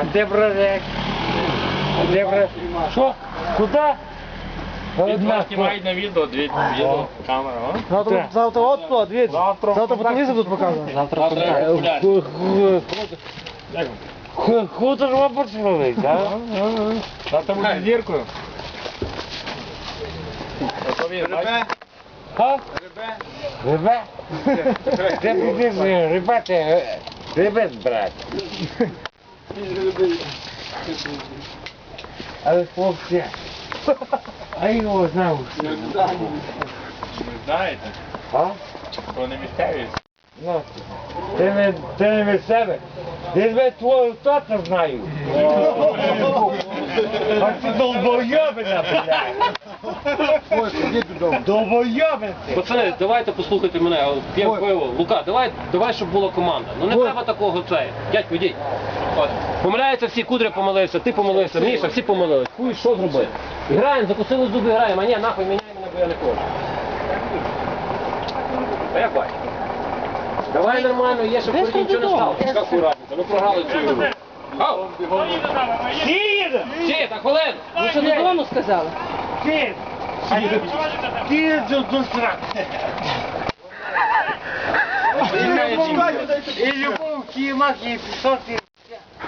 А де бродек? А де бродек? Що? Куди? На відео, дві відео, камера, а? Завтра, завтра от що, дивіться. Завтра Завтра по телевізору будуть показувати. Завтра. Ху- ху- ху- Хутор виборчили, так? Завтра буде зіркою. Ото він, бачиш? Ха? Ребе? Де будеш ребати? Ребет брати. Але хлопці, а його знав. Ви знаєте, А? то не місцевість. Ну, ти не, ти не від себе. Я тебе твою точно знаю. А ти долбойобина, блядь. Долбойобин ти. Пацани, давайте послухайте мене, п'ємо пиво. Лука, давай, давай, щоб була команда. Ну не треба такого це. Дядько, йдіть. Помиляються всі, Кудря помилився, ти помилився, Міша, всі помилились. Хуй, що зробити? Граємо, закусили зуби, граємо, а ні, нахуй міняй мене, бо я не хочу. А як бачиш? Давай нормально, є, щоб нічого не стало. Яка хуй разниця, ми програли цю. Ау! Сіда! Всі, так хвилину! Ви що додому сказали? Сід! Сід до душра. І любов кімак, і пішов ти.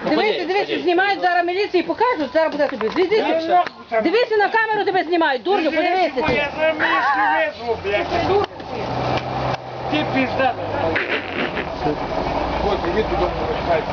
Дивися, дивися, знімають зараз міліцію і покажуть, зараз буде тобі. Дивися, дивися на камеру, тебе знімають, дурню, подивися ти. Я за мішки блядь. Ти пізда. Ось, іди додому, почекайте.